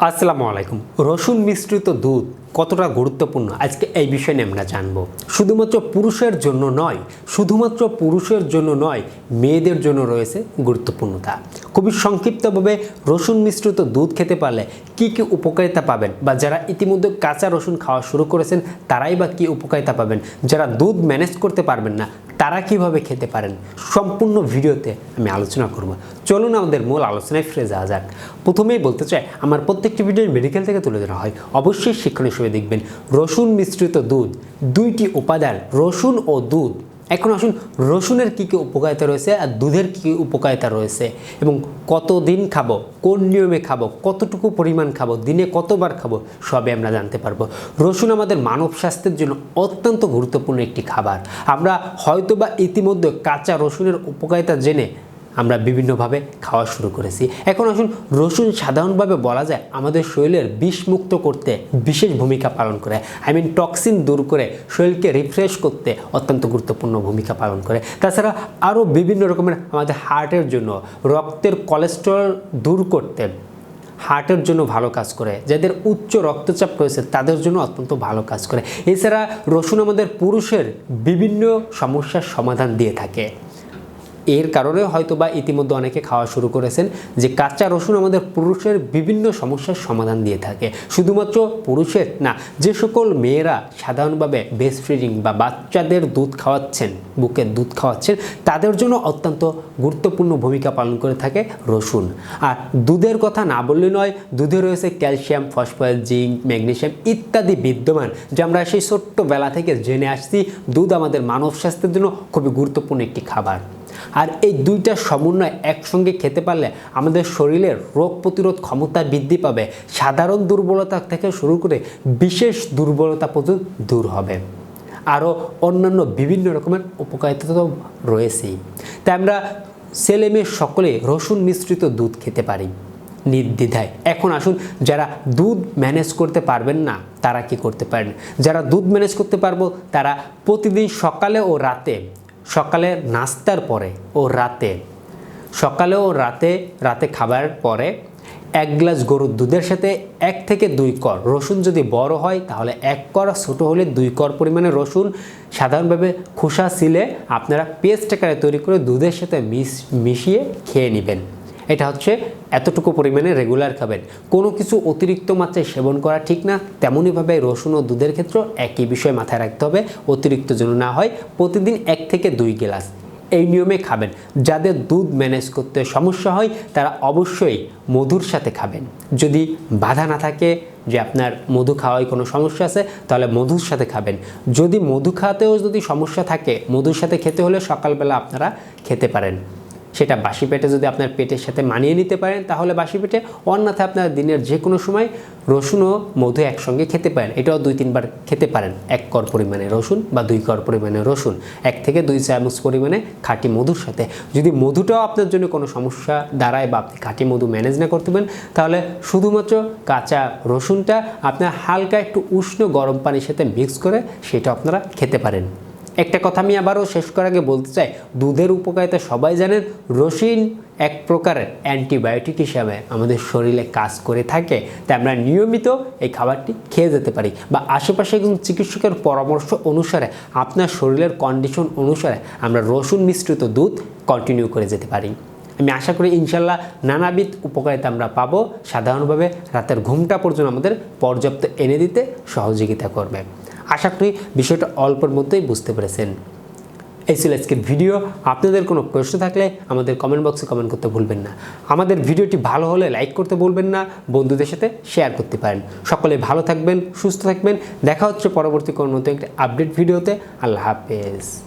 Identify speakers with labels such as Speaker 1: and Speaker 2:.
Speaker 1: আসসালামু আলাইকুম। রসুন মিশ্রিত দুধ কতটা গুরুত্বপূর্ণ? আজকে এই বিষয় নিয়ে আমরা জানব। শুধুমাত্র পুরুষের জন্য নয়, শুধুমাত্র পুরুষের জন্য নয়, মেয়েদের জন্য রয়েছে গুরুত্বপূর্ণতা। খুবই সংক্ষিপ্তভাবে রসুন মিশ্রিত দুধ খেতে পারলে কি কি উপকারিতা পাবেন? বা যারা ইতিমধ্যে কাঁচা রসুন খাওয়া শুরু করেছেন, তারাই বা কী উপকারিতা পাবেন? যারা দুধ ম্যানেজ করতে পারবেন না, তারা কীভাবে খেতে পারেন? সম্পূর্ণ ভিডিওতে আমি আলোচনা করব। চলুন আমাদের মূল আলোচনায় ফিরে যাওয়া যাক। প্রথমেই বলতে চাই, আমার প্রত্যেকটি ভিডিও মেডিকেল থেকে তুলে ধরা হয়। অবশ্যই শিক্ষণীয় হিসেবে দেখবেন রসুন মিশ্রিত দুধ, দুইটি উপাদান, রসুন ও দুধ। এখন আসুন, রসুনের কী কী উপকারিতা রয়েছে আর দুধের কী কী উপকারিতা রয়েছে এবং কতদিন খাব, কোন নিয়মে খাব, কতটুকু পরিমাণ খাব, দিনে কতবার খাব সবে আমরা জানতে পারব। রসুন আমাদের মানব স্বাস্থ্যের জন্য অত্যন্ত গুরুত্বপূর্ণ একটি খাবার। আমরা হয়তোবা ইতিমধ্যে কাঁচা রসুনের উপকারিতা জেনে আমরা বিভিন্নভাবে খাওয়া শুরু করেছি। এখন আসুন, রসুন সাধারণভাবে বলা যায় আমাদের শরীরের বিষমুক্ত করতে বিশেষ ভূমিকা পালন করে। আই মিন টক্সিন দূর করে শরীরকে রিফ্রেশ করতে অত্যন্ত গুরুত্বপূর্ণ ভূমিকা পালন করে। তাছাড়া আরও বিভিন্ন রকমের আমাদের হার্টের জন্য, রক্তের কোলেস্টেরল দূর করতে হার্টের জন্য ভালো কাজ করে। যাদের উচ্চ রক্তচাপ রয়েছে, তাদের জন্য অত্যন্ত ভালো কাজ করে। এছাড়া রসুন আমাদের পুরুষের বিভিন্ন সমস্যার সমাধান দিয়ে থাকে। এর কারণে হয়তো বা ইতিমধ্যে অনেকে খাওয়া শুরু করেছেন যে কাঁচা রসুন আমাদের পুরুষের বিভিন্ন সমস্যার সমাধান দিয়ে থাকে। শুধুমাত্র পুরুষের না, যে সকল মেয়েরা সাধারণভাবে বেস্ট ফিডিং বা বাচ্চাদের দুধ খাওয়াচ্ছেন বুকের দুধ খাওয়াচ্ছেন, তাদের জন্য অত্যন্ত গুরুত্বপূর্ণ ভূমিকা পালন করে থাকে রসুন। আর দুধের কথা না বললে নয়, দুধে রয়েছে ক্যালসিয়াম, ফসফরাস, জিঙ্ক, ম্যাগনেশিয়াম ইত্যাদি বিদ্যমান, যা আমরা সেই ছোট্টবেলা থেকে জেনে আসছি। দুধ আমাদের মানব স্বাস্থ্যের জন্য খুবই গুরুত্বপূর্ণ একটি খাবার। আর এই দুইটা সমন্বয় একসঙ্গে খেতে পারলে আমাদের শরীরের রোগ প্রতিরোধ ক্ষমতা বৃদ্ধি পাবে। সাধারণ দুর্বলতা থেকে শুরু করে বিশেষ দুর্বলতা পর্যন্ত দূর হবে। আরও অন্যান্য বিভিন্ন রকমের উপকারিতা তো রয়েছেই। তাই আমরা ছেলে মেয়ে সকলে রসুন মিশ্রিত দুধ খেতে পারি। নির্দ্বিধায়। এখন আসুন, যারা দুধ ম্যানেজ করতে পারবেন না, তারা কি করতে পারেন? যারা দুধ ম্যানেজ করতে পারব, তারা প্রতিদিন সকালে ও রাতে সকালে নাস্তার পরে ও রাতে। সকালে ও রাতে রাতে খাবার পরে এক গ্লাস গরুর দুধের সাথে এক থেকে দুই কর। রসুন যদি বড় হয়, তাহলে এক কর, ছোট হলে দুই কর পরিমাণে রসুন। সাধারণভাবে খোসা সিলে আপনারা পেস্ট আকারে তৈরি করে দুধের সাথে মিশ, মিশিয়ে খেয়ে নেবেন। এটা হচ্ছে এতটুকু পরিমাণে রেগুলার খাবেন। কোনো কিছু অতিরিক্ত মাত্রায় সেবন করা ঠিক না, তেমনইভাবে রসুন ও দুধের ক্ষেত্রেও একই বিষয় মাথায় রাখতে হবে, অতিরিক্ত যেন না হয়, প্রতিদিন এক থেকে দুই গ্লাস এই নিয়মে খাবেন। যাদের দুধ ম্যানেজ করতে সমস্যা হয়, তারা অবশ্যই মধুর সাথে খাবেন। যদি বাধা না থাকে যে আপনার মধু খাওয়ায় কোনো সমস্যা আছে, তাহলে মধুর সাথে খাবেন। যদি মধু খাওয়াতেও যদি সমস্যা থাকে, মধুর সাথে খেতে হলে সকালবেলা আপনারা খেতে পারেন। সেটা বাসি পেটে যদি আপনার পেটের সাথে মানিয়ে নিতে পারেন, তাহলে বাসি পেটে অন্যথা আপনার দিনের যে কোনো সময় রসুন ও মধু একসঙ্গে খেতে পারেন। এটাও দুই তিনবার খেতে পারেন। এক কর পরিমাণে রসুন বা দুই কর পরিমাণে রসুন। এক থেকে দুই চামচ পরিমাণে খাঁটি মধুর সাথে। যদি মধুটাও আপনার জন্য কোনো সমস্যা দাঁড়ায় বা আপনি খাঁটি মধু ম্যানেজ না করতে পারেন, তাহলে শুধুমাত্র কাঁচা রসুনটা আপনার হালকা একটু উষ্ণ গরম পানির সাথে মিক্স করে সেটা আপনারা খেতে পারেন। একটা কথা আমি আবারও শেষ করার আগে বলতে চাই, দুধের উপকারিতা সবাই জানেন, রসিন এক প্রকারের অ্যান্টিবায়োটিক হিসাবে আমাদের শরীরে কাজ করে থাকে, তাই আমরা নিয়মিত এই খাবারটি খেয়ে যেতে পারি। বা আশেপাশে একজন চিকিৎসকের পরামর্শ অনুসারে, আপনার শরীরের কন্ডিশন অনুসারে আমরা রসুন মিশ্রিত দুধ কন্টিনিউ করে যেতে পারি। আমি আশা করি ইনশাল্লাহ নানাবিধ উপকারিতা আমরা পাবো। সাধারণভাবে রাতের ঘুমটা পর্যন্ত আমাদের পর্যাপ্ত এনে দিতে সহযোগিতা করবে। আশা করি বিষয়টা অল্পের মধ্যেই বুঝতে পেরেছেন। এই ছিল আজকের ভিডিও। আপনাদের কোনো প্রশ্ন থাকলে আমাদের কমেন্ট বক্সে কমেন্ট করতে ভুলবেন না। আমাদের ভিডিওটি ভালো হলে লাইক করতে বলবেন না, বন্ধুদের সাথে শেয়ার করতে পারেন। সকলে ভালো থাকবেন, সুস্থ থাকবেন। দেখা হচ্ছে পরবর্তী কোনো নতুন একটি আপডেট ভিডিওতে। আল্লাহ হাফেজ।